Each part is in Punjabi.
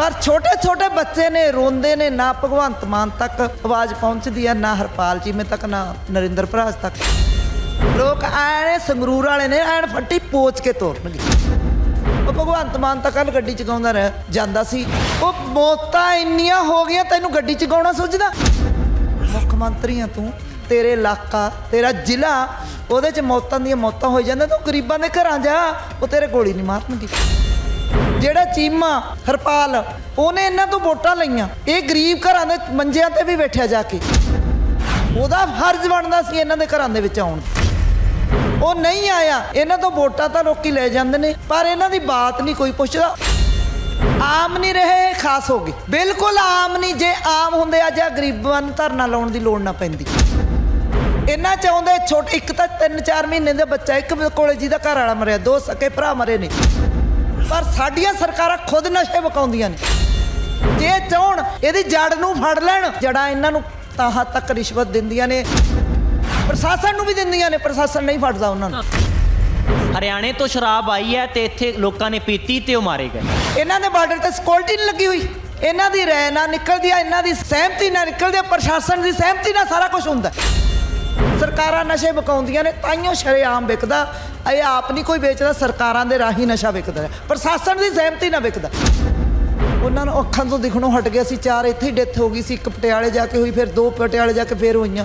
ਪਰ ਛੋਟੇ ਛੋਟੇ ਬੱਚੇ ਨੇ, ਰੋਂਦੇ ਨੇ, ਨਾ ਭਗਵੰਤ ਮਾਨ ਤੱਕ ਆਵਾਜ਼ ਪਹੁੰਚਦੀ ਹੈ, ਨਾ ਹਰਪਾਲ ਚੀਮੇ ਤੱਕ, ਨਾ ਨਰਿੰਦਰ ਭਰਾਜ ਤੱਕ। ਲੋਕ ਐਣੇ ਸੰਗਰੂਰ ਵਾਲੇ ਨੇ, ਐਨ ਫੱਟੀ ਪੋਚ ਕੇ ਤੋਰਨਗੇ ਉਹ ਭਗਵੰਤ ਮਾਨ ਤਾਂ ਕੱਲ ਗੱਡੀ ਚ ਗਾਉਂਦਾ ਰਹਿ, ਜਾਂਦਾ ਸੀ। ਉਹ ਮੌਤਾਂ ਇੰਨੀਆਂ ਹੋ ਗਈਆਂ, ਤੈਨੂੰ ਗੱਡੀ ਚ ਗਾਉਣਾ ਸੁੱਝਦਾ ਮੁੱਖ ਮੰਤਰੀਆਂ ਆ ਤੂੰ, ਤੇਰੇ ਇਲਾਕਾ, ਤੇਰਾ ਜ਼ਿਲ੍ਹਾ, ਉਹਦੇ ਚ ਮੌਤਾਂ ਦੀਆਂ ਮੌਤਾਂ ਹੋਈ ਜਾਂਦੀਆਂ, ਤੂੰ ਗਰੀਬਾਂ ਦੇ ਘਰਾਂ ਜਾ, ਉਹ ਤੇਰੇ ਗੋਲੀ ਨਹੀਂ ਮਾਰਨਗੇ। ਜਿਹੜਾ ਚੀਮਾ ਹਰਪਾਲ, ਉਹਨੇ ਇਹਨਾਂ ਤੋਂ ਵੋਟਾਂ ਲਈਆਂ। ਇਹ ਗਰੀਬ ਘਰਾਂ ਦੇ ਮੰਜਿਆਂ ਤੇ ਵੀ ਬੈਠਿਆ ਜਾ ਕੇ। ਉਹਦਾ ਫਰਜ਼ ਬਣਦਾ ਸੀ ਇਹਨਾਂ ਦੇ ਘਰਾਂ ਦੇ ਵਿੱਚ ਆਉਣ। ਉਹ ਨਹੀਂ ਆਇਆ, ਇਹਨਾਂ ਤੋਂ ਵੋਟਾਂ ਤਾਂ ਲੋਕੀ ਲੈ ਜਾਂਦੇ ਨੇ, ਪਰ ਇਹਨਾਂ ਦੀ ਬਾਤ ਨਹੀਂ ਕੋਈ ਪੁੱਛਦਾ। ਆਮ ਨਹੀਂ ਰਹੇ ਖਾਸ ਹੋ ਗਈ ਬਿਲਕੁਲ ਆਮ ਨਹੀਂ, ਜੇ ਆਮ ਹੁੰਦੇ ਅੱਜ ਆ ਗਰੀਬਾਂ ਨੂੰ ਧਰਨਾ ਲਾਉਣ ਦੀ ਲੋੜ ਨਾ ਪੈਂਦੀ। ਇਹਨਾਂ ਚਾਹੁੰਦੇ, ਛੋਟੇ, ਇੱਕ ਤਾਂ 3-4 ਮਹੀਨੇ ਦੇ ਬੱਚਾ, ਇੱਕ ਕੋਲੇ ਜਿਹਦਾ ਘਰ ਵਾਲਾ ਮਰਿਆ, ਦੋ ਸਕੇ ਭਰਾ ਮਰੇ ਨੇ। ਪਰ ਸਾਡੀਆਂ ਸਰਕਾਰਾਂ ਖੁਦ ਨਸ਼ੇ ਵਕਾਉਂਦੀਆਂ ਨੇ। ਜੇ ਚਾਹਣ ਇਹਦੀ ਜੜ ਨੂੰ ਫੜ ਲੈਣ ਜੜਾਂ ਇਹਨਾਂ ਨੂੰ ਤਾਹਾਂ ਤੱਕ ਰਿਸ਼ਵਤ ਦਿੰਦੀਆਂ ਨੇ। ਪ੍ਰਸ਼ਾਸਨ ਨੂੰ ਵੀ ਦਿੰਦੀਆਂ ਨੇ ਪ੍ਰਸ਼ਾਸਨ ਨਹੀਂ ਫੜਦਾ ਉਹਨਾਂ ਨੂੰ। ਹਰਿਆਣੇ ਤੋਂ ਸ਼ਰਾਬ ਆਈ ਹੈ ਤੇ ਇੱਥੇ ਲੋਕਾਂ ਨੇ ਪੀਤੀ ਤੇ ਉਹ ਮਾਰੇ ਗਏ। ਇਹਨਾਂ ਦੇ ਬਾਰਡਰ ਤੇ ਸਿਕਿਉਰਿਟੀ ਨਹੀਂ ਲੱਗੀ ਹੋਈ। ਇਹਨਾਂ ਦੀ ਰਹਿ ਨਾ ਨਿਕਲਦੀ ਆ ਇਹਨਾਂ ਦੀ ਸਹਿਮਤੀ ਨਾਲ ਨਿਕਲਦੀ ਆ ਪ੍ਰਸ਼ਾਸਨ ਦੀ ਸਹਿਮਤੀ ਨਾਲ ਸਾਰਾ ਕੁਝ ਹੁੰਦਾ। ਸਰਕਾਰਾਂ ਨਸ਼ੇ ਵਿਕਾਉਂਦੀਆਂ ਨੇ ਤਾਈਓ ਸ਼ਰੇਆਮ ਵਿਕਦਾ। ਇਹ ਆਪ ਨਹੀਂ ਕੋਈ ਵੇਚਦਾ, ਸਰਕਾਰਾਂ ਦੇ ਰਾਹੀਂ ਨਸ਼ਾ ਵਿਕਦਾ ਹੈ। ਪ੍ਰਸ਼ਾਸਨ ਦੀ ਸਹਿਮਤੀ ਨਾਲ ਵਿਕਦਾ। ਉਹਨਾਂ ਨੂੰ ਅੱਖਾਂ ਤੋਂ ਦਿਖਣੋਂ ਹਟ ਗਿਆ ਸੀ, ਚਾਰ ਇੱਥੇ ਹੀ ਡੈਥ ਹੋ ਗਈ ਸੀ, ਇੱਕ ਪਟਿਆਲੇ ਜਾ ਕੇ ਹੋਈ, ਫਿਰ ਦੋ ਪਟਿਆਲੇ ਜਾ ਕੇ ਫੇਰ ਹੋਈਆਂ।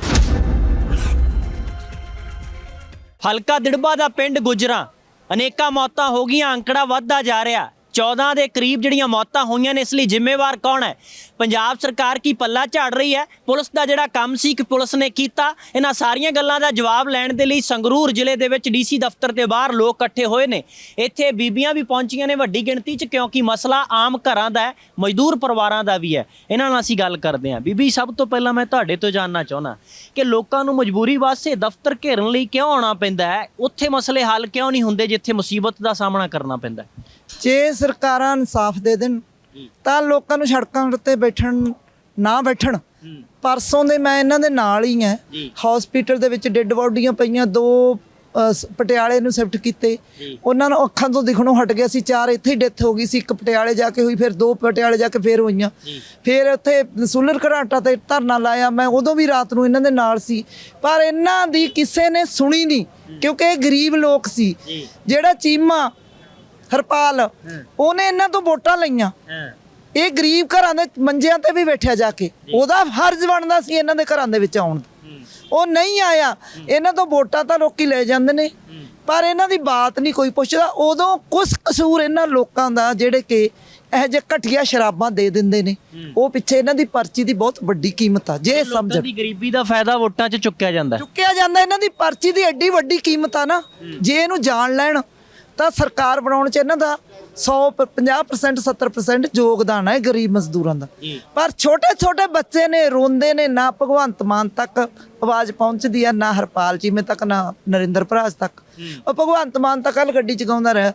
ਹਲਕਾ ਦਿੜਬਾ ਦਾ ਪਿੰਡ ਗੁਜਰਾ। ਅਨੇਕਾਂ ਮੌਤਾਂ ਹੋ ਗਈਆਂ, ਅੰਕੜਾ ਵੱਧਦਾ ਜਾ ਰਿਹਾ। 14 ਦੇ ਕਰੀਬ ਜਿਹੜੀਆਂ ਮੌਤਾਂ ਹੋਈਆਂ ਨੇ, ਇਸ ਲਈ ਜ਼ਿੰਮੇਵਾਰ ਕੌਣ ਹੈ? ਪੰਜਾਬ ਸਰਕਾਰ ਕੀ ਪੱਲਾ ਝਾੜ ਰਹੀ ਹੈ? ਪੁਲਿਸ ਦਾ ਜਿਹੜਾ ਕੰਮ ਸੀ ਕਿ ਪੁਲਿਸ ਨੇ ਕੀਤਾ। ਇਹਨਾਂ ਸਾਰੀਆਂ ਗੱਲਾਂ ਦਾ ਜਵਾਬ ਲੈਣ ਦੇ ਲਈ ਸੰਗਰੂਰ ਜ਼ਿਲ੍ਹੇ ਦੇ ਵਿੱਚ ਡੀਸੀ ਦਫ਼ਤਰ ਦੇ ਬਾਹਰ ਲੋਕ ਇਕੱਠੇ ਹੋਏ ਨੇ। ਇੱਥੇ ਬੀਬੀਆਂ ਵੀ ਪਹੁੰਚੀਆਂ ਨੇ ਵੱਡੀ ਗਿਣਤੀ 'ਚ, ਕਿਉਂਕਿ ਮਸਲਾ ਆਮ ਘਰਾਂ ਦਾ ਹੈ, ਮਜ਼ਦੂਰ ਪਰਿਵਾਰਾਂ ਦਾ ਵੀ ਹੈ। ਇਹਨਾਂ ਨਾਲ ਅਸੀਂ ਗੱਲ ਕਰਦੇ ਹਾਂ। ਬੀਬੀ, ਸਭ ਤੋਂ ਪਹਿਲਾਂ ਮੈਂ ਤੁਹਾਡੇ ਤੋਂ ਜਾਣਨਾ ਚਾਹੁੰਦਾ ਕਿ ਲੋਕਾਂ ਨੂੰ ਮਜਬੂਰੀ ਵਾਸਤੇ ਦਫ਼ਤਰ ਘੇਰਨ ਲਈ ਕਿਉਂ ਆਉਣਾ ਪੈਂਦਾ ਹੈ? ਉੱਥੇ ਮਸਲੇ ਹੱਲ ਕਿਉਂ ਨਹੀਂ ਹੁੰਦੇ, ਜਿੱਥੇ ਮੁਸੀਬਤ ਦਾ ਸਾਹਮਣਾ ਕਰਨਾ ਪੈਂਦਾ ਹੈ? ਜੇ ਸਰਕਾਰਾਂ ਇਨਸਾਫ ਦੇ ਦੇਣ ਤਾਂ ਲੋਕਾਂ ਨੂੰ ਸੜਕਾਂ ਉੱਤੇ ਬੈਠਣ ਨਾ ਬੈਠਣ। ਪਰਸੋਂ ਦੇ ਮੈਂ ਇਹਨਾਂ ਦੇ ਨਾਲ ਹੀ ਜੀ। ਹਸਪੀਟਲ ਦੇ ਵਿੱਚ ਡੈੱਡ ਬੋਡੀਆਂ ਪਈਆਂ ਦੋ ਪਟਿਆਲੇ ਨੂੰ ਸ਼ਿਫਟ ਕੀਤੇ। ਉਹਨਾਂ ਨੂੰ ਅੱਖਾਂ ਤੋਂ ਦਿਖਣੋਂ ਹਟ ਗਿਆ ਸੀ ਚਾਰ ਇੱਥੇ ਹੀ ਡੈਥ ਹੋ ਗਈ ਸੀ ਇੱਕ ਪਟਿਆਲੇ ਜਾ ਕੇ ਹੋਈ ਫਿਰ ਦੋ ਪਟਿਆਲੇ ਜਾ ਕੇ ਫੇਰ ਹੋਈਆਂ। ਫਿਰ ਉੱਥੇ ਸੁਲਰ ਘਰਾਟਾ ਤੇ ਧਰਨਾ ਲਾਇਆ ਮੈਂ ਉਦੋਂ ਵੀ ਰਾਤ ਨੂੰ ਇਹਨਾਂ ਦੇ ਨਾਲ ਸੀ। ਪਰ ਇਹਨਾਂ ਦੀ ਕਿਸੇ ਨੇ ਸੁਣੀ ਨਹੀਂ ਕਿਉਂਕਿ ਇਹ ਗਰੀਬ ਲੋਕ ਸੀ। ਜਿਹੜਾ ਚੀਮਾ ਹਰਪਾਲ ਉਹਨੇ ਇਹਨਾਂ ਤੋਂ ਵੋਟਾਂ ਲਈਆਂ। ਇਹ ਗਰੀਬ ਘਰਾਂ ਦੇ ਮੰਜਿਆਂ ਤੇ ਵੀ ਬੈਠਿਆ ਜਾ ਕੇ। ਉਹਦਾ ਫਰਜ਼ ਬਣਦਾ ਸੀ ਇਹਨਾਂ ਦੇ ਘਰਾਂ ਦੇ ਵਿੱਚ ਆਉਣ ਉਹ ਨਹੀਂ ਆਇਆ। ਇਹਨਾਂ ਤੋਂ ਵੋਟਾਂ ਤਾਂ ਲੋਕੀ ਲੈ ਜਾਂਦੇ ਨੇ। ਪਰ ਇਹਨਾਂ ਦੀ ਬਾਤ ਨਹੀਂ ਕੋਈ ਪੁੱਛਦਾ। ਉਦੋਂ ਕੁਝ ਕਸੂਰ ਇਹਨਾਂ ਲੋਕਾਂ ਦਾ ਜਿਹੜੇ ਕਿ ਇਹ ਜੇ ਘਟੀਆ ਸ਼ਰਾਬਾਂ ਦੇ ਦਿੰਦੇ ਨੇ। ਉਹ ਪਿੱਛੇ ਇਹਨਾਂ ਦੀ ਪਰਚੀ ਦੀ ਬਹੁਤ ਵੱਡੀ ਕੀਮਤ ਆ। ਜੇ ਸਮਝਣ। ਦੀ ਗਰੀਬੀ ਦਾ ਫਾਇਦਾ ਵੋਟਾਂ 'ਚ ਚੁੱਕਿਆ ਜਾਂਦਾ। ਚੁੱਕਿਆ ਜਾਂਦਾ। ਇਹਨਾਂ ਦੀ ਪਰਚੀ ਦੀ ਐਡੀ ਵੱਡੀ ਕੀਮਤ ਆ ਨਾ। ਜੇ ਇਹਨੂੰ ਜਾਣ ਲੈਣ ਤਾਂ ਸਰਕਾਰ ਬਣਾਉਣ ਚ ਇਹਨਾਂ ਦਾ 100 50% 70% ਯੋਗਦਾਨ ਹੈ ਗਰੀਬ ਮਜ਼ਦੂਰਾਂ ਦਾ। ਪਰ ਛੋਟੇ ਛੋਟੇ ਬੱਚੇ ਨੇ ਰੋਂਦੇ ਨੇ ਨਾ ਭਗਵੰਤ ਮਾਨ ਤੱਕ ਆਵਾਜ਼ ਪਹੁੰਚਦੀ ਆ ਨਾ ਹਰਪਾਲ ਚੀਮੇ ਤੱਕ ਨਾ ਨਰਿੰਦਰ ਭਰਾਜ ਤੱਕ। ਉਹ ਭਗਵੰਤ ਮਾਨ ਤਾਂ ਕੱਲ ਗੱਡੀ ਚਗਾਉਂਦਾ ਰਹਿ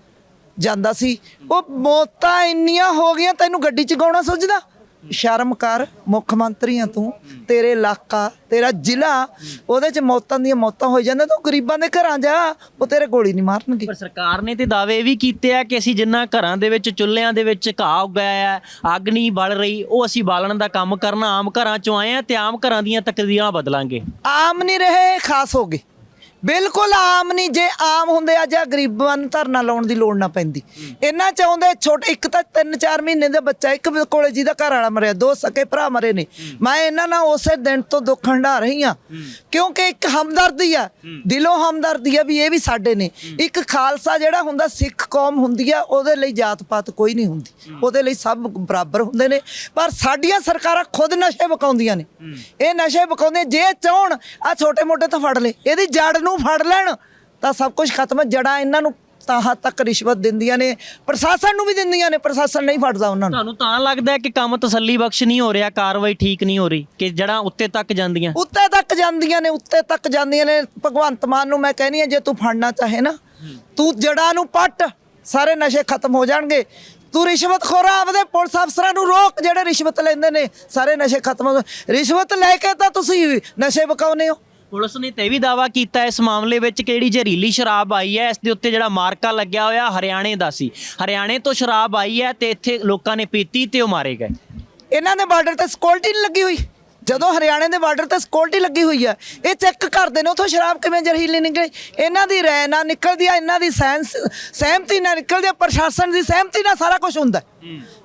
ਜਾਂਦਾ ਸੀ। ਉਹ ਮੌਤਾਂ ਇੰਨੀਆਂ ਹੋ ਗਈਆਂ ਤੈਨੂੰ ਗੱਡੀ ਚਗਾਉਣਾ ਸੁੱਝਦਾ ਸ਼ਰਮ ਕਰ ਮੁੱਖ ਮੰਤਰੀ ਆ ਤੂੰ ਤੇਰੇ ਇਲਾਕਾ ਤੇਰਾ ਜ਼ਿਲ੍ਹਾ ਉਹਦੇ ਚ ਮੌਤਾਂ ਦੀਆਂ ਮੌਤਾਂ ਹੋਈ ਜਾਂਦੀਆਂ ਤੂੰ ਗਰੀਬਾਂ ਦੇ ਘਰਾਂ ਜਾ ਉਹ ਤੇਰੇ ਗੋਲੀ ਨਹੀਂ ਮਾਰਨਗੇ। ਪਰ ਸਰਕਾਰ ਨੇ ਤੇ ਦਾਅਵੇ ਵੀ ਕੀਤੇ ਆ ਕਿ ਅਸੀਂ ਜਿੰਨਾ ਘਰਾਂ ਦੇ ਵਿੱਚ ਚੁੱਲ੍ਹਿਆਂ ਦੇ ਵਿੱਚ ਘਾਹ ਉਗਾਇਆ ਹੈ ਅੱਗ ਨਹੀਂ ਬਲ ਰਹੀ ਉਹ ਅਸੀਂ ਬਾਲਣ ਦਾ ਕੰਮ ਕਰਨਾ ਆਮ ਘਰਾਂ ਚੋਂ ਆਏ ਆ ਤੇ ਆਮ ਘਰਾਂ ਦੀਆਂ ਤਕਦੀਰਾਂ ਬਦਲਾਂਗੇ। ਆਮ ਨਹੀਂ ਰਹੇ ਖਾਸ ਹੋ ਗਏ। ਬਿਲਕੁਲ ਆਮ ਨਹੀਂ, ਜੇ ਆਮ ਹੁੰਦੇ ਆ ਜਾਂ ਗਰੀਬਾਂ ਨੂੰ ਧਰਨਾ ਲਾਉਣ ਦੀ ਲੋੜ ਨਾ ਪੈਂਦੀ। ਇਹਨਾਂ ਚਾਹੁੰਦੇ ਛੋਟੇ, ਇੱਕ ਤਾਂ 3-4 ਮਹੀਨੇ ਦਾ ਬੱਚਾ, ਇੱਕ ਕੋਲੇ ਜਿਹਦਾ ਘਰ ਵਾਲਾ ਮਰਿਆ, ਦੋ ਸਕੇ ਭਰਾ ਮਰੇ ਨੇ। ਮੈਂ ਇਹਨਾਂ ਨਾਲ ਉਸੇ ਦਿਨ ਤੋਂ ਦੁੱਖ ਹੰਢਾ ਰਹੀ ਆ ਕਿਉਂਕਿ ਇੱਕ ਹਮਦਰਦੀ ਆ, ਦਿਲੋਂ ਹਮਦਰਦੀ ਆ ਵੀ ਇਹ ਵੀ ਸਾਡੇ ਨੇ। ਇੱਕ ਖਾਲਸਾ ਜਿਹੜਾ ਹੁੰਦਾ, ਸਿੱਖ ਕੌਮ ਹੁੰਦੀ ਆ, ਉਹਦੇ ਲਈ ਜਾਤ ਪਾਤ ਕੋਈ ਨਹੀਂ ਹੁੰਦੀ। ਉਹਦੇ ਲਈ ਸਭ ਬਰਾਬਰ ਹੁੰਦੇ ਨੇ। ਪਰ ਸਾਡੀਆਂ ਸਰਕਾਰਾਂ ਖੁਦ ਨਸ਼ੇ ਵਿਕਾਉਂਦੀਆਂ ਨੇ। ਇਹ ਨਸ਼ੇ ਵਿਕਾਉਂਦੇ ਜੇ ਚਾਹਣ ਆ ਛੋਟੇ ਮੋਟੇ ਤਾਂ ਫੜ ਲੈ ਇਹਦੀ ਜੜ ਨੂੰ ਫੜ ਲੈਣ ਤਾਂ ਸਭ ਕੁਝ ਖਤਮ ਜੜਾਂ ਇਹਨਾਂ ਨੂੰ ਤਾਹਾਂ ਤੱਕ ਰਿਸ਼ਵਤ ਦਿੰਦੀਆਂ ਨੇ ਪ੍ਰਸ਼ਾਸਨ ਨੂੰ ਵੀ ਦਿੰਦੀਆਂ ਨੇ ਪ੍ਰਸ਼ਾਸਨ ਨਹੀਂ ਫੜਦਾ ਉਹਨਾਂ ਨੂੰ। ਤੁਹਾਨੂੰ ਤਾਂ ਲੱਗਦਾ ਹੈ ਕਿ ਕੰਮ ਤਸੱਲੀ ਬਖਸ਼ ਨਹੀਂ ਹੋ ਰਿਹਾ ਕਾਰਵਾਈ ਠੀਕ ਨਹੀਂ ਹੋ ਰਹੀ ਕਿ ਜੜਾਂ ਉੱਤੇ ਤੱਕ ਜਾਂਦੀਆਂ? ਉੱਤੇ ਤੱਕ ਜਾਂਦੀਆਂ ਨੇ ਉੱਤੇ ਤੱਕ ਜਾਂਦੀਆਂ ਨੇ। ਭਗਵੰਤ ਮਾਨ ਨੂੰ ਮੈਂ ਕਹਿੰਦੀ ਆ ਜੇ ਤੂੰ ਫੜਨਾ ਚਾਹੇ ਨਾ ਤੂੰ ਜੜਾਂ ਨੂੰ ਪੱਟ ਸਾਰੇ ਨਸ਼ੇ ਖਤਮ ਹੋ ਜਾਣਗੇ। ਤੂੰ ਰਿਸ਼ਵਤ ਖੋਰਾ ਆਪਦੇ ਪੁਲਿਸ ਅਫਸਰਾਂ ਨੂੰ ਰੋਕ ਜਿਹੜੇ ਰਿਸ਼ਵਤ ਲੈਂਦੇ ਨੇ ਸਾਰੇ ਨਸ਼ੇ ਖਤਮ ਹੋ ਰਿਸ਼ਵਤ ਲੈ ਕੇ ਤਾਂ ਤੁਸੀਂ ਨਸ਼ੇ ਵਕਾਉਨੇ ਹੋ। ਪੁਲਿਸ ਨੇ ਤੇ ਵੀ ਦਾਵਾ ਕੀਤਾ ਇਸ ਮਾਮਲੇ ਵਿੱਚ ਕਿ ਜਿਹੜੀ ਜ਼ਹਿਰੀਲੀ ਸ਼ਰਾਬ ਆਈ ਹੈ, ਇਸ ਦੇ ਉੱਤੇ ਜਿਹੜਾ ਮਾਰਕਾ ਲੱਗਿਆ ਹੋਇਆ ਹਰਿਆਣੇ ਦਾ ਸੀ। ਹਰਿਆਣੇ ਤੋਂ ਸ਼ਰਾਬ ਆਈ ਹੈ ਤੇ ਇੱਥੇ ਲੋਕਾਂ ਨੇ ਪੀਤੀ ਤੇ ਉਹ ਮਾਰੇ ਗਏ। ਇਹਨਾਂ ਦੇ ਬਾਰਡਰ ਤੇ ਸਿਕਿਉਰਿਟੀ ਨਹੀਂ ਲੱਗੀ ਹੋਈ। ਜਦੋਂ ਹਰਿਆਣੇ ਦੇ ਬਾਰਡਰ ਤੇ ਸਿਕਿਉਰਿਟੀ ਲੱਗੀ ਹੋਈ ਆ ਇਹ ਚੈੱਕ ਕਰਦੇ ਨੇ ਉਥੋਂ ਸ਼ਰਾਬ ਕਿਵੇਂ ਜ਼ਹਿਰੀਲੀ ਨਿਕਲੀ। ਇਹਨਾਂ ਦੀ ਰਾਇ ਨਾਲ ਨਿਕਲਦੀ ਆ, ਇਹਨਾਂ ਦੀ ਸੈਂਸ ਸਹਿਮਤੀ ਨਾਲ ਨਿਕਲਦੀ ਆ, ਪ੍ਰਸ਼ਾਸਨ ਦੀ ਸਹਿਮਤੀ ਨਾਲ ਸਾਰਾ ਕੁਝ ਹੁੰਦਾ।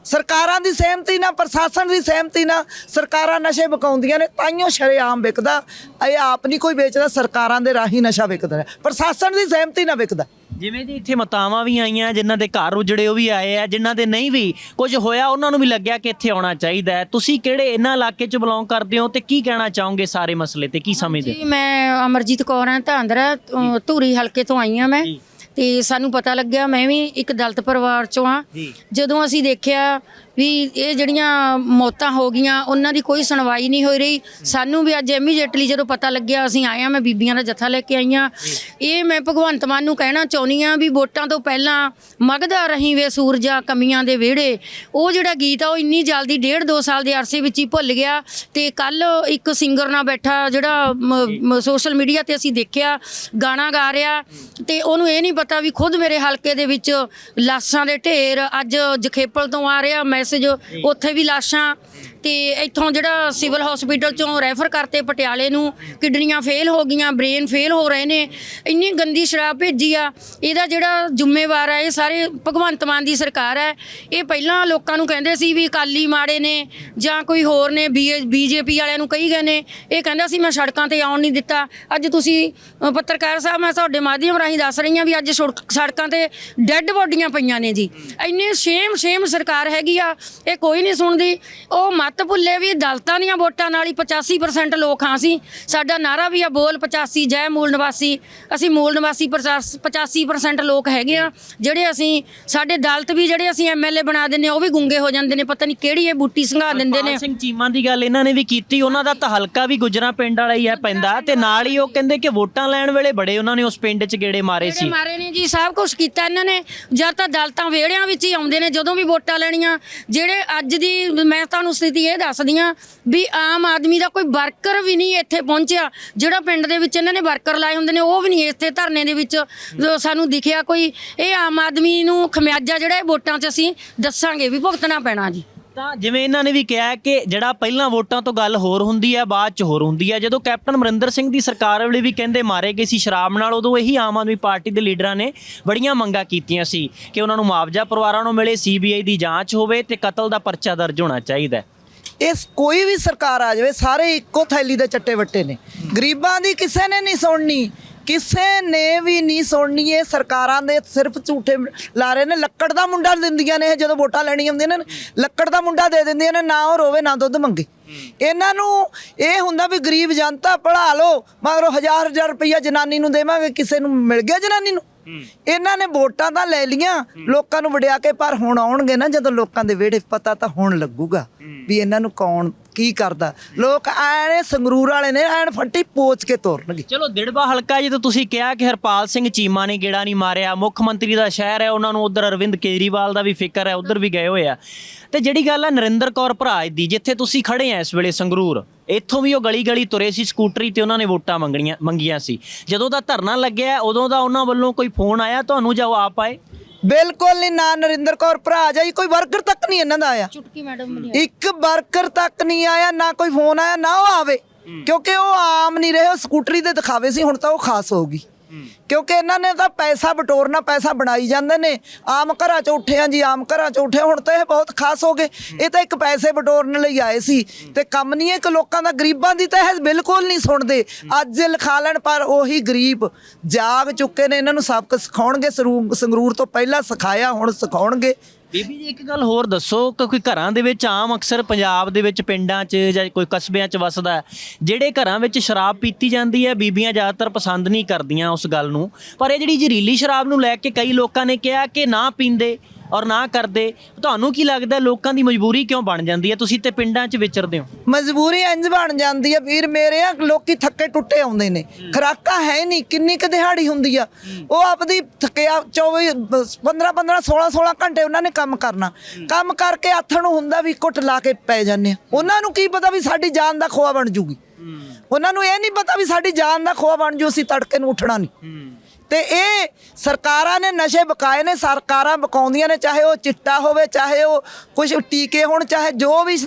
ਸਰਕਾਰਾਂ ਦੀ ਸਹਿਮਤੀ ਨਾਲ ਪ੍ਰਸ਼ਾਸਨ ਦੀ ਸਹਿਮਤੀ ਨਾਲ ਸਰਕਾਰਾਂ ਨਸ਼ੇ ਵਿਕਾਉਂਦੀਆਂ ਨੇ ਤਾਈਓ ਸ਼ਰੇਆਮ ਵਿਕਦਾ। ਇਹ ਆਪ ਨਹੀਂ ਕੋਈ ਵੇਚਦਾ ਸਰਕਾਰਾਂ ਦੇ ਰਾਹੀਂ ਨਸ਼ਾ ਵਿਕਦਾ ਹੈ। ਪ੍ਰਸ਼ਾਸਨ ਦੀ ਸਹਿਮਤੀ ਨਾਲ ਵਿਕਦਾ ਜਿਵੇਂ ਜੀ ਇੱਥੇ ਮਤਾਵਾਂ ਵੀ ਆਈਆਂ ਜਿਨ੍ਹਾਂ ਦੇ ਘਰ ਉਜੜੇ ਉਹ ਵੀ ਆਏ ਆ ਜਿਨ੍ਹਾਂ ਦੇ ਨਹੀਂ ਵੀ ਕੁਝ ਹੋਇਆ ਉਹਨਾਂ ਨੂੰ ਵੀ ਲੱਗਿਆ ਕਿ ਇੱਥੇ ਆਉਣਾ ਚਾਹੀਦਾ ਹੈ। ਤੁਸੀਂ ਕਿਹੜੇ ਇਹਨਾਂ ਇਲਾਕੇ 'ਚ ਬਿਲੋਂਗ ਕਰਦੇ ਹੋ ਤੇ ਕੀ ਕਹਿਣਾ ਚਾਹੋਗੇ ਸਾਰੇ ਮਸਲੇ ਤੇ? ਕੀ ਸਮਝਦੇ ਹੋ? ਜੀ ਮੈਂ ਅਮਰਜੀਤ ਕੌਰ ਹਾਂ ਧਾਂਦਰਾ ਧੂਰੀ ਹਲਕੇ ਤੋਂ ਆਈ ਹਾਂ ਮੈਂ। ਜੀ। ਤੇ ਸਾਨੂੰ ਪਤਾ ਲੱਗਿਆ ਮੈਂ ਵੀ ਇੱਕ ਦਲਿਤ ਪਰਿਵਾਰ ਚੋਂ ਆ। ਜਦੋਂ ਅਸੀਂ ਦੇਖਿਆ ਵੀ ਇਹ ਜਿਹੜੀਆਂ ਮੌਤਾਂ ਹੋ ਗਈਆਂ, ਉਹਨਾਂ ਦੀ ਕੋਈ ਸੁਣਵਾਈ ਨਹੀਂ ਹੋ ਰਹੀ। ਸਾਨੂੰ ਵੀ ਅੱਜ ਇਮੀਡੀਏਟਲੀ ਜਦੋਂ ਪਤਾ ਲੱਗਿਆ, ਅਸੀਂ ਆਏ ਹਾਂ, ਮੈਂ ਬੀਬੀਆਂ ਦਾ ਜੱਥਾ ਲੈ ਕੇ ਆਈਆਂ ਇਹ ਮੈਂ ਭਗਵੰਤ ਮਾਨ ਨੂੰ ਕਹਿਣਾ ਚਾਹੁੰਦੀ ਆ ਵੀ ਵੋਟਾਂ ਤੋਂ ਪਹਿਲਾਂ ਮਗਦਾ ਰਹੀ ਵੇ ਸੂਰਜਾ ਕਮੀਆਂ ਦੇ ਵਿਹੜੇ। ਉਹ ਜਿਹੜਾ ਗੀਤ ਆ, ਉਹ ਇੰਨੀ ਜਲਦੀ ਡੇਢ ਦੋ ਸਾਲ ਦੇ ਅਰਸੇ ਵਿੱਚ ਹੀ ਭੁੱਲ ਗਿਆ ਤੇ ਕੱਲ ਇੱਕ ਸਿੰਗਰ ਨਾਲ ਬੈਠਾ ਜਿਹੜਾ ਸੋਸ਼ਲ ਮੀਡੀਆ ਤੇ ਅਸੀਂ ਦੇਖਿਆ, ਗਾਣਾ ਗਾ ਰਿਹਾ ਤੇ ਉਹਨੂੰ ਇਹ ਨਹੀਂ ਪਤਾ ਵੀ ਖੁਦ ਮੇਰੇ ਹਲਕੇ ਦੇ ਵਿੱਚ ਲਾਸ਼ਾਂ ਦੇ ਢੇਰ ਅੱਜ ਜਖੇਪਲ ਤੋਂ ਆ ਰਿਹਾ, ਮੈਂ ਮੈਸੇਜ ਉੱਥੇ ਵੀ ਲਾਸ਼ਾਂ ਤੇ ਇੱਥੋਂ ਜਿਹੜਾ ਸਿਵਲ ਹਸਪੀਟਲ ਚੋਂ ਰੈਫਰ ਕਰਤੇ ਪਟਿਆਲੇ ਨੂੰ, ਕਿਡਨੀਆਂ ਫੇਲ ਹੋ ਗਈਆਂ ਬ੍ਰੇਨ ਫੇਲ ਹੋ ਰਹੇ ਨੇ, ਇੰਨੀ ਗੰਦੀ ਸ਼ਰਾਬ ਭੇਜੀ ਆ, ਇਹਦਾ ਜਿਹੜਾ ਜ਼ਿੰਮੇਵਾਰ ਆ, ਇਹ ਸਾਰੇ ਭਗਵੰਤ ਮਾਨ ਦੀ ਸਰਕਾਰ ਹੈ ਇਹ ਪਹਿਲਾਂ ਲੋਕਾਂ ਨੂੰ ਕਹਿੰਦੇ ਸੀ ਵੀ ਅਕਾਲੀ ਮਾੜੇ ਨੇ, ਜਾਂ ਕੋਈ ਹੋਰ ਨੇ ਬੀਜੇਪੀ ਵਾਲਿਆਂ ਨੂੰ ਕਹੀ ਗਏ ਨੇ, ਇਹ ਕਹਿੰਦਾ ਸੀ ਮੈਂ ਸੜਕਾਂ ਤੇ ਆਉਣ ਨਹੀਂ ਦਿੱਤਾ, ਅੱਜ ਤੁਸੀਂ ਪੱਤਰਕਾਰ ਸਾਹਿਬ ਮੈਂ ਤੁਹਾਡੇ ਮਾਧਿਅਮ ਰਾਹੀਂ ਦੱਸ ਰਹੀ ਹਾਂ ਵੀ ਅੱਜ ਸੜਕ- ਸੜਕਾਂ ਤੇ ਡੈੱਡ ਬੋਡੀਆਂ ਪਈਆਂ ਨੇ ਜੀ, ਇੰਨੇ ਸ਼ੇਮ ਸ਼ੇਮ ਸਰਕਾਰ ਹੈਗੀ ਆ, ਇਹ ਕੋਈ ਨਹੀਂ ਸੁਣਦੀ, ਉਹ ਮਤ ਭੁੱਲੇ ਵੀ ਦਲਤਾਂ ਦੀਆਂ ਵੋਟਾਂ ਨਾਲ ਹੀ 85% ਲੋਕ ਹਾਂ ਸੀ ਸਾਡਾ ਨਾਰਾ ਵੀ ਆ ਬੋਲ 85 ਜੈ ਮੂਲ ਨਿਵਾਸੀ। ਅਸੀਂ ਮੂਲ ਨਿਵਾਸੀ 85% ਲੋਕ ਹੈਗੇ ਆ। ਜਿਹੜੇ ਅਸੀਂ ਸਾਡੇ ਦਲਤ ਵੀ ਜਿਹੜੇ ਅਸੀਂ ਐਮਐਲਏ ਬਣਾ ਦਿੰਨੇ ਉਹ ਵੀ ਗੁੰਗੇ ਹੋ ਜਾਂਦੇ ਨੇ। ਪਤਾ ਨਹੀਂ ਕਿਹੜੀ ਇਹ ਬੂਟੀ ਸੰਘਾ ਦਿੰਦੇ ਨੇ। ਸਿੰਘ ਚੀਮਾ ਦੀ ਗੱਲ ਇਹਨਾਂ ਨੇ ਵੀ ਕੀਤੀ। ਉਹਨਾਂ ਦਾ ਤਾਂ ਹਲਕਾ ਵੀ ਗੁਜਰਾ ਪਿੰਡ ਵਾਲਾ ਹੀ ਹੈ ਪੈਂਦਾ ਤੇ ਨਾਲ ਹੀ ਉਹ ਕਹਿੰਦੇ ਕਿ ਵੋਟਾਂ ਲੈਣ ਵੇਲੇ ਬੜੇ ਉਹਨਾਂ ਨੇ ਉਸ ਪਿੰਡ 'ਚ ਗੇੜੇ ਮਾਰੇ ਸੀ। ਮਾਰੇ ਨੇ ਜੀ ਸਭ ਕੁਝ ਕੀਤਾ ਇਹਨਾਂ ਨੇ। ਜਦ ਤਾਂ ਦਲਤਾਂ ਵਿਹੜਿਆਂ ਵਿੱਚ ਹੀ ਆਉਂਦੇ ਨੇ ਜਦੋਂ ਵੀ ਵੋਟਾਂ ਲੈਣੀਆਂ। ਜਿਹੜੇ ਅੱਜ ਦੀ ਮੈਂ ਤੁਹਾਨੂੰ ਸਥਿਤੀ ਇਹ ਦੱਸਦੀ ਆ ਵੀ ਆਮ ਆਦਮੀ ਦਾ ਕੋਈ ਵਰਕਰ ਵੀ ਨਹੀਂ ਇੱਥੇ ਪਹੁੰਚਿਆ। ਜਿਹੜਾ ਪਿੰਡ ਦੇ ਵਿੱਚ ਇਹਨਾਂ ਨੇ ਵਰਕਰ ਲਾਏ ਹੁੰਦੇ ਨੇ, ਉਹ ਵੀ ਨਹੀਂ ਇੱਥੇ ਧਰਨੇ ਦੇ ਵਿੱਚ ਸਾਨੂੰ ਦਿਖਿਆ ਕੋਈ। ਇਹ ਆਮ ਆਦਮੀ ਨੂੰ ਖਮਿਆਜਾ ਜਿਹੜਾ ਇਹ ਵੋਟਾਂ 'ਚ ਅਸੀਂ ਦੱਸਾਂਗੇ ਵੀ ਭੁਗਤਣਾ ਪੈਣਾ ਜੀ। ਤਾਂ ਜਿਵੇਂ ਇਹਨਾਂ ਨੇ ਵੀ ਕਿਹਾ ਕਿ ਜਿਹੜਾ ਪਹਿਲਾਂ ਵੋਟਾਂ ਤੋਂ ਗੱਲ ਹੋਰ ਹੁੰਦੀ ਹੈ, ਬਾਅਦ 'ਚ ਹੋਰ ਹੁੰਦੀ ਹੈ। ਜਦੋਂ ਕੈਪਟਨ ਅਮਰਿੰਦਰ ਸਿੰਘ ਦੀ ਸਰਕਾਰ ਵੇਲੇ ਵੀ ਕਹਿੰਦੇ ਮਾਰੇ ਗਏ ਸੀ ਸ਼ਰਾਬ ਨਾਲ, ਉਦੋਂ ਇਹੀ ਆਮ ਆਦਮੀ ਪਾਰਟੀ ਦੇ ਲੀਡਰਾਂ ਨੇ ਬੜੀਆਂ ਮੰਗਾਂ ਕੀਤੀਆਂ ਸੀ ਕਿ ਉਹਨਾਂ ਨੂੰ ਮੁਆਵਜ਼ਾ ਪਰਿਵਾਰਾਂ ਨੂੰ ਮਿਲੇ, ਸੀਬੀਆਈ ਦੀ ਜਾਂਚ ਹੋਵੇ ਤੇ ਕਤਲ ਦਾ ਪਰਚਾ ਦਰਜ ਹੋਣਾ ਚਾਹੀਦਾ ਹੈ। ਇਸ ਕੋਈ ਵੀ ਸਰਕਾਰ ਆ ਜਾਵੇ, ਸਾਰੇ ਇੱਕੋ ਥੈਲੀ ਦੇ ਚੱਟੇ ਵੱਟੇ ਨੇ। ਗਰੀਬਾਂ ਦੀ ਕਿਸੇ ਨੇ ਨਹੀਂ ਸੁਣਨੀ, ਕਿਸੇ ਨੇ ਵੀ ਨਹੀਂ ਸੁਣਨੀ, ਇਹ ਸਰਕਾਰਾਂ ਦੇ ਸਿਰਫ ਝੂਠੇ ਲਾ ਰਹੇ ਨੇ। ਲੱਕੜ ਦਾ ਮੁੰਡਾ ਦਿੰਦੀਆਂ ਨੇ ਇਹ ਜਦੋਂ ਵੋਟਾਂ ਲੈਣੀਆਂ ਹੁੰਦੀਆਂ ਨੇ, ਲੱਕੜ ਦਾ ਮੁੰਡਾ ਦੇ ਦਿੰਦੀਆਂ ਨੇ, ਨਾ ਉਹ ਰੋਵੇ, ਨਾ ਦੁੱਧ ਮੰਗੇ। ਇਹਨਾਂ ਨੂੰ ਇਹ ਹੁੰਦਾ ਵੀ ਗਰੀਬ ਜਨਤਾ ਪੜਾ ਲਓ, ਮਗਰੋਂ ਹਜ਼ਾਰ ਹਜ਼ਾਰ ਰੁਪਈਆ ਜਨਾਨੀ ਨੂੰ ਦੇਵਾਂਗੇ, ਕਿਸੇ ਨੂੰ ਮਿਲ ਗਿਆ ਜਨਾਨੀ ਨੂੰ। ਇਹਨਾਂ ਨੇ ਵੋਟਾਂ ਤਾਂ ਲੈ ਲੀਆਂ ਲੋਕਾਂ ਨੂੰ ਵੜਿਆ ਕੇ ਪਰ ਹੁਣ ਆਉਣਗੇ ਨਾ ਜਦੋਂ ਲੋਕਾਂ ਦੇ ਵਿਹੜੇ ਪਤਾ ਤਾਂ ਹੁਣ ਲੱਗੂਗਾ ਵੀ ਇਹਨਾਂ ਨੂੰ ਕੌਣ ਕੀ ਕਰਦਾ। ਲੋਕ ਐਨੇ ਸੰਗਰੂਰ ਵਾਲੇ ਨੇ ਐਨ ਫੱਟੀ ਪੋਚ ਕੇ ਤੋਰਨਗੇ। ਚਲੋ ਦਿੜਬਾ ਹਲਕਾ ਜਦੋਂ ਤੁਸੀਂ ਕਿਹਾ ਕਿ ਹਰਪਾਲ ਸਿੰਘ ਚੀਮਾ ਨੇ ਗੇੜਾ ਨਹੀਂ ਮਾਰਿਆ। ਮੁੱਖ ਮੰਤਰੀ ਦਾ ਸ਼ਹਿਰ ਹੈ ਉਹਨਾਂ ਨੂੰ ਉਧਰ ਅਰਵਿੰਦ ਕੇਜਰੀਵਾਲ ਦਾ ਵੀ ਫਿਕਰ ਹੈ ਉਧਰ ਵੀ ਗਏ ਹੋਏ ਆ। ਤੇ ਜਿਹੜੀ ਗੱਲ ਹੈ ਨਰਿੰਦਰ ਕੌਰ ਭਰਾਜ ਦੀ ਜਿੱਥੇ ਤੁਸੀਂ ਖੜੇ ਆ ਇਸ ਵੇਲੇ ਸੰਗਰੂਰ ਇੱਥੋਂ ਵੀ ਉਹ ਗਲੀ ਗਲੀ ਤੁਰੇ ਸੀ ਸਕੂਟਰੀ ਤੇ ਉਹਨਾਂ ਨੇ ਵੋਟਾਂ ਮੰਗਣੀਆਂ ਮੰਗੀਆਂ ਸੀ। ਜਦੋਂ ਦਾ ਧਰਨਾ ਲੱਗਿਆ ਉਦੋਂ ਦਾ ਉਹਨਾਂ ਵੱਲੋਂ ਕੋਈ ਫੋਨ ਆਇਆ? ਤੁਹਾਨੂੰ ਜਾਂ ਉਹ ਆਪ ਆਏ? ਬਿਲਕੁਲ ਨਹੀਂ ਨਾ ਨਰਿੰਦਰ ਕੌਰ ਭਰਾ ਜਾਈ ਕੋਈ ਵਰਕਰ ਤੱਕ ਨਹੀਂ ਇਹਨਾਂ ਦਾ ਆਇਆ। ਚੁਟਕੀ ਮੈਡਮ ਇੱਕ ਵਰਕਰ ਤੱਕ ਨਹੀਂ ਆਇਆ ਨਾ ਕੋਈ ਫੋਨ ਆਇਆ ਨਾ ਉਹ ਆਵੇ। ਕਿਉਂਕਿ ਉਹ ਆਮ ਨਹੀਂ ਰਹੇ ਉਹ ਸਕੂਟਰੀ ਦੇ ਦਿਖਾਵੇ ਸੀ ਹੁਣ ਤਾਂ ਉਹ ਖਾਸ ਹੋਊਗੀ। ਕਿਉਂਕਿ ਇਹਨਾਂ ਨੇ ਤਾਂ ਪੈਸਾ ਬਟੋਰਨਾ ਪੈਸਾ ਬਣਾਈ ਜਾਂਦੇ ਨੇ। ਆਮ ਘਰਾਂ ਚ ਉੱਠੇ ਆ ਜੀ ਆਮ ਘਰਾਂ ਚ ਉੱਠੇ ਹੁਣ ਤਾਂ ਇਹ ਬਹੁਤ ਖਾਸ ਹੋ ਗਏ। ਇਹ ਤਾਂ ਇੱਕ ਪੈਸੇ ਬਟੋਰਨ ਲਈ ਆਏ ਸੀ। ਤੇ ਕੰਮ ਨਹੀਂ ਹੈ ਕਿ ਲੋਕਾਂ ਦਾ ਗਰੀਬਾਂ ਦੀ ਤਾਂ ਇਹ ਬਿਲਕੁਲ ਨਹੀਂ ਸੁਣਦੇ। ਅੱਜ ਲਿਖਾ ਲੈਣ ਪਰ ਉਹੀ ਗਰੀਬ ਜਾਗ ਚੁੱਕੇ ਨੇ। ਇਹਨਾਂ ਨੂੰ ਸਬਕ ਸਿਖਾਉਣਗੇ ਸੰਗਰੂਰ ਤੋਂ ਪਹਿਲਾਂ ਸਿਖਾਇਆ ਹੁਣ ਸਿਖਾਉਣਗੇ। ਬੀਬੀ ਜੀ ਇੱਕ ਗੱਲ ਹੋਰ ਦੱਸੋ ਕਿਉਂਕਿ ਘਰਾਂ ਦੇ ਵਿੱਚ ਆਮ ਅਕਸਰ ਪੰਜਾਬ ਦੇ ਵਿੱਚ ਪਿੰਡਾਂ 'ਚ ਜਾਂ ਕੋਈ ਕਸਬਿਆਂ 'ਚ ਵਸਦਾ ਹੈ, ਜਿਹੜੇ ਘਰਾਂ ਵਿੱਚ ਸ਼ਰਾਬ ਪੀਤੀ ਜਾਂਦੀ ਹੈ ਬੀਬੀਆਂ ਜ਼ਿਆਦਾਤਰ ਪਸੰਦ ਨਹੀਂ ਕਰਦੀਆਂ ਉਸ ਗੱਲ ਨੂੰ ਪਰ ਇਹ ਜਿਹੜੀ ਜ਼ਹਿਰੀਲੀ ਸ਼ਰਾਬ ਨੂੰ ਲੈ ਕੇ ਕਈ ਲੋਕਾਂ ਨੇ ਕਿਹਾ ਕਿ ਨਾ ਪੀਂਦੇ ਔਰ ਨਾ ਕਰਦੇ ਤੁਹਾਨੂੰ ਕੀ ਲੱਗਦਾ ਲੋਕਾਂ ਦੀ ਮਜਬੂਰੀ ਕਿਉਂ ਬਣ ਜਾਂਦੀ ਹੈ? ਤੁਸੀਂ ਤੇ ਪਿੰਡਾਂ 'ਚ ਵਿਚਰਦੇ ਹੋ। ਮਜਬੂਰੀ ਇੰਜ ਬਣ ਜਾਂਦੀ ਆ ਵੀਰ ਮੇਰੇ ਆ ਲੋਕੀ ਥੱਕੇ ਟੁੱਟੇ ਆਉਂਦੇ ਨੇ। ਖਰਾਕਾਂ ਹੈ ਨਹੀਂ ਕਿੰਨੀ ਕੁ ਦਿਹਾੜੀ ਹੁੰਦੀ ਆ। ਉਹ ਆਪਦੀ ਥਕਿਆ 24 15 15 16 16 ਘੰਟੇ ਉਹਨਾਂ ਨੇ ਕੰਮ ਕਰਨਾ। ਕੰਮ ਕਰਕੇ ਆਥਣ ਨੂੰ ਹੁੰਦਾ ਵੀ ਕੁੱਟ ਲਾ ਕੇ ਪੈ ਜਾਂਦੇ ਆ। ਉਹਨਾਂ ਨੂੰ ਕੀ ਪਤਾ ਵੀ ਸਾਡੀ ਜਾਨ ਦਾ ਖੋਆ ਬਣ ਜੂਗੀ। ਉਹਨਾਂ ਨੂੰ ਇਹ ਨਹੀਂ ਪਤਾ ਵੀ ਸਾਡੀ ਜਾਨ ਦਾ ਖੋਆ ਬਣ ਜੂ ਅਸੀਂ ਤੜਕੇ ਨੂੰ ਉੱਠਣਾ ਨਹੀਂ। ਤੇ ਇਹ ਸਰਕਾਰਾਂ ਨੇ ਨਸ਼ੇ ਬਕਾਏ ਨੇ ਸਰਕਾਰਾਂ ਬਕਾਉਂਦੀਆਂ ਨੇ ਚਾਹੇ ਉਹ ਚਿੱਟਾ ਹੋਵੇ ਚਾਹੇ ਉਹ ਕੁਝ ਟੀਕੇ ਹੋਣ ਚਾਹੇ ਜੋ ਵੀ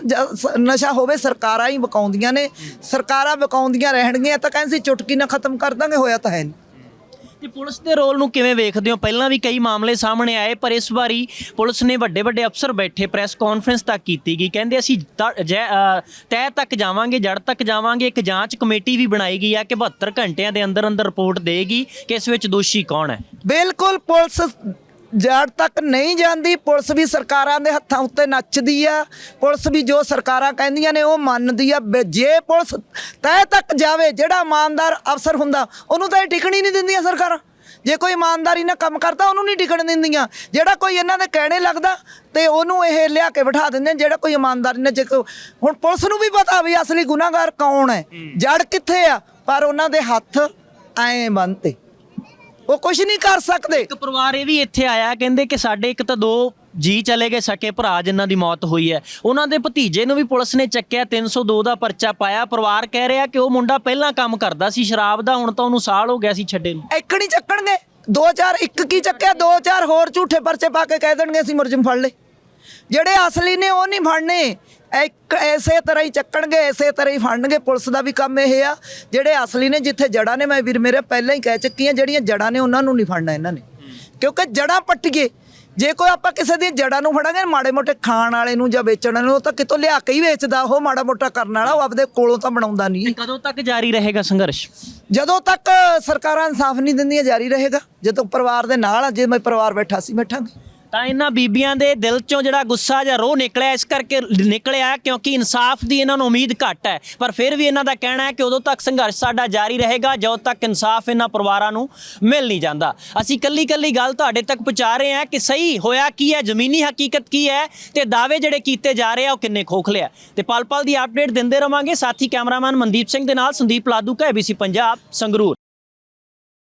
ਨਸ਼ਾ ਹੋਵੇ ਸਰਕਾਰਾਂ ਹੀ ਬਕਾਉਂਦੀਆਂ ਨੇ। ਸਰਕਾਰਾਂ ਬਕਾਉਂਦੀਆਂ ਰਹਿਣਗੀਆਂ ਤਾਂ ਕਹਿੰਦੇ ਸੀ ਚੁਟਕੀ ਨਾਲ ਖਤਮ ਕਰ ਦਾਂਗੇ ਹੋਇਆ ਤਾਂ ਹੈ ਨਹੀਂ। ਤੇ ਪੁਲਿਸ ਦੇ ਰੋਲ ਨੂੰ ਕਿਵੇਂ ਵੇਖਦੇ ਹੋ? ਪਹਿਲਾਂ ਵੀ ਕਈ ਮਾਮਲੇ ਸਾਹਮਣੇ ਆਏ ਪਰ ਇਸ ਵਾਰੀ ਪੁਲਿਸ ਨੇ ਵੱਡੇ ਵੱਡੇ ਅਫਸਰ ਬੈਠੇ ਪ੍ਰੈਸ ਕਾਨਫਰੰਸ ਤੱਕ ਕੀਤੀ ਗਈ। ਕਹਿੰਦੇ ਅਸੀਂ ਤ- ਜੈ- ਅ, ਤੱਕ ਜਾਵਾਂਗੇ ਜੜ ਤੱਕ ਜਾਵਾਂਗੇ ਇੱਕ ਜਾਂਚ ਕਮੇਟੀ ਵੀ ਬਣਾਈ ਗਈ ਆ ਕਿ 72 ਘੰਟਿਆਂ ਦੇ ਅੰਦਰ ਅੰਦਰ ਰਿਪੋਰਟ ਦੇਗੀ ਕਿ ਇਸ ਵਿੱਚ ਦੋਸ਼ੀ ਕੌਣ ਹੈ। ਬਿਲਕੁਲ ਪੁਲਿਸ ਜੜ ਤੱਕ ਨਹੀਂ ਜਾਂਦੀ ਪੁਲਿਸ ਵੀ ਸਰਕਾਰਾਂ ਦੇ ਹੱਥਾਂ ਉੱਤੇ ਨੱਚਦੀ ਆ। ਪੁਲਿਸ ਵੀ ਜੋ ਸਰਕਾਰਾਂ ਕਹਿੰਦੀਆਂ ਨੇ ਉਹ ਮੰਨਦੀ ਆ। ਜੇ ਪੁਲਿਸ ਤਹਿ ਤੱਕ ਜਾਵੇ ਜਿਹੜਾ ਇਮਾਨਦਾਰ ਅਫਸਰ ਹੁੰਦਾ ਉਹਨੂੰ ਤਾਂ ਇਹ ਟਿਕਣੀ ਨਹੀਂ ਦਿੰਦੀਆਂ ਸਰਕਾਰਾਂ। ਜੇ ਕੋਈ ਇਮਾਨਦਾਰੀ ਨਾਲ ਕੰਮ ਕਰਦਾ ਉਹਨੂੰ ਨਹੀਂ ਟਿਕਣ ਦਿੰਦੀਆਂ। ਜਿਹੜਾ ਕੋਈ ਇਹਨਾਂ ਦੇ ਕਹਿਣੇ ਲੱਗਦਾ ਤੇ ਉਹਨੂੰ ਇਹ ਲਿਆ ਕੇ ਬਿਠਾ ਦਿੰਦੇ ਜਿਹੜਾ ਕੋਈ ਇਮਾਨਦਾਰੀ ਨਾਲ ਜੇ ਹੁਣ ਪੁਲਿਸ ਨੂੰ ਵੀ ਪਤਾ ਵੀ ਅਸਲੀ ਗੁਨਾਹਗਾਰ ਕੌਣ ਹੈ। ਜੜ ਕਿੱਥੇ ਆ? ਪਰ ਉਹਨਾਂ ਦੇ ਹੱਥ ਐਂ ਬੰਨਤੇ ਉਹ ਕੁਝ ਨਹੀਂ ਕਰ ਸਕਦੇ। ਇੱਕ ਪਰਿਵਾਰ ਇਹ ਵੀ ਇੱਥੇ ਆਇਆ ਕਹਿੰਦੇ ਕਿ ਸਾਡੇ ਇੱਕ ਤਾਂ ਦੋ ਜੀ ਚਲੇ ਗਏ ਸਕੇ ਭਰਾ ਜਿਨ੍ਹਾਂ ਦੀ ਮੌਤ ਹੋਈ ਹੈ। ਉਹਨਾਂ ਦੇ ਭਤੀਜੇ ਨੂੰ ਵੀ ਪੁਲਿਸ ਨੇ ਚੱਕਿਆ 302 ਦਾ ਪਰਚਾ ਪਾਇਆ। ਪਰਿਵਾਰ ਕਹਿ ਰਿਹਾ ਕਿ ਉਹ ਮੁੰਡਾ ਪਹਿਲਾਂ ਕੰਮ ਕਰਦਾ ਸੀ ਸ਼ਰਾਬ ਦਾ ਹੁਣ ਤਾਂ ਉਹਨੂੰ ਸਾਲ ਹੋ ਗਿਆ ਸੀ ਛੱਡੇ ਨੂੰ। ਇੱਕ ਨਹੀਂ ਚੱਕਣਗੇ। ਦੋ ਚਾਰ ਇੱਕ ਕੀ ਚੱਕਿਆ? ਦੋ ਚਾਰ ਹੋਰ ਝੂਠੇ ਪਰਚੇ ਪਾ ਕੇ ਕਹਿ ਦੇਣਗੇ ਅਸੀਂ ਮੁਰਜਮ ਫੜ ਲਏ। ਜਿਹੜੇ ਅਸਲੀ ਨੇ ਉਹ ਨਹੀਂ ਫੜਨੇ। ਇੱਕ ਐਸੇ ਤਰ੍ਹਾਂ ਹੀ ਚੱਕਣਗੇ ਐਸੇ ਤਰ੍ਹਾਂ ਹੀ ਫੜਨਗੇ। ਪੁਲਿਸ ਦਾ ਵੀ ਕੰਮ ਇਹ ਆ ਜਿਹੜੇ ਅਸਲੀ ਨੇ ਜਿੱਥੇ ਜੜਾਂ ਨੇ ਮੈਂ ਵੀਰ ਮੇਰੇ ਪਹਿਲਾਂ ਹੀ ਕਹਿ ਚੁੱਕੀ ਆ ਜਿਹੜੀਆਂ ਜੜਾਂ ਨੇ ਉਹਨਾਂ ਨੂੰ ਨਹੀਂ ਫੜਨਾ ਇਹਨਾਂ ਨੇ। ਕਿਉਂਕਿ ਜੜਾਂ ਪੱਟੀਏ। ਜੇ ਕੋਈ ਆਪਾਂ ਕਿਸੇ ਦੀਆਂ ਜੜਾਂ ਨੂੰ ਫੜਾਂਗੇ ਮਾੜੇ ਮੋਟੇ ਖਾਣ ਵਾਲੇ ਨੂੰ ਜਾਂ ਵੇਚਣ ਵਾਲੇ ਨੂੰ ਉਹ ਤਾਂ ਕਿਤੋਂ ਲਿਆ ਕੇ ਹੀ ਵੇਚਦਾ ਉਹ ਮਾੜਾ ਮੋਟਾ ਕਰਨ ਵਾਲਾ ਉਹ ਆਪਦੇ ਕੋਲੋਂ ਤਾਂ ਬਣਾਉਂਦਾ ਨਹੀਂ। ਕਦੋਂ ਤੱਕ ਜਾਰੀ ਰਹੇਗਾ ਸੰਘਰਸ਼? ਜਦੋਂ ਤੱਕ ਸਰਕਾਰਾਂ ਇਨਸਾਫ ਨਹੀਂ ਦਿੰਦੀਆਂ ਜਾਰੀ ਰਹੇਗਾ। ਜਦੋਂ ਪਰਿਵਾਰ ਦੇ ਨਾਲ ਆ ਜੇ ਮੈਂ ਪਰਿਵਾਰ ਬੈਠਾ ਸੀ ਬੈਠਾਂਗੇ ਤਾਂ ਇਹਨਾਂ ਬੀਬੀਆਂ ਦੇ ਦਿਲ ਚੋਂ ਜਿਹੜਾ ਗੁੱਸਾ ਜਾਂ ਰੋਹ ਨਿਕਲਿਆ, ਇਸ ਕਰਕੇ ਨਿਕਲਿਆ ਕਿਉਂਕਿ ਇਨਸਾਫ ਦੀ ਇਹਨਾਂ ਨੂੰ ਉਮੀਦ ਘੱਟ ਹੈ। ਪਰ ਫਿਰ ਵੀ ਇਹਨਾਂ ਦਾ ਕਹਿਣਾ ਹੈ ਕਿ ਉਦੋਂ ਤੱਕ ਸੰਘਰਸ਼ ਸਾਡਾ ਜਾਰੀ ਰਹੇਗਾ, ਜਦੋਂ ਤੱਕ ਇਨਸਾਫ ਇਹਨਾਂ ਪਰਿਵਾਰਾਂ ਨੂੰ ਮਿਲ ਨਹੀਂ ਜਾਂਦਾ। ਅਸੀਂ ਕੱਲੀ ਕੱਲੀ ਗੱਲ ਤੁਹਾਡੇ ਤੱਕ ਪਹੁੰਚਾ ਰਹੇ ਹਾਂ ਕਿ ਸਹੀ ਹੋਇਆ ਕੀ ਹੈ, ਜ਼ਮੀਨੀ ਹਕੀਕਤ ਕੀ ਹੈ ਤੇ ਦਾਅਵੇ ਜਿਹੜੇ ਕੀਤੇ ਜਾ ਰਹੇ ਆ ਉਹ ਕਿੰਨੇ ਖੋਖਲੇ ਆ। ਤੇ ਪਲ ਪਲ ਦੀ ਅਪਡੇਟ ਦਿੰਦੇ ਰਵਾਂਗੇ ਸਾਥੀ ਕੈਮਰਾਮੈਨ ਮਨਦੀਪ ਸਿੰਘ ਦੇ ਨਾਲ ਸੰਦੀਪ ਲਾਦੂ ਕਾ ABC ਪੰਜਾਬ, ਸੰਗਰੂਰ।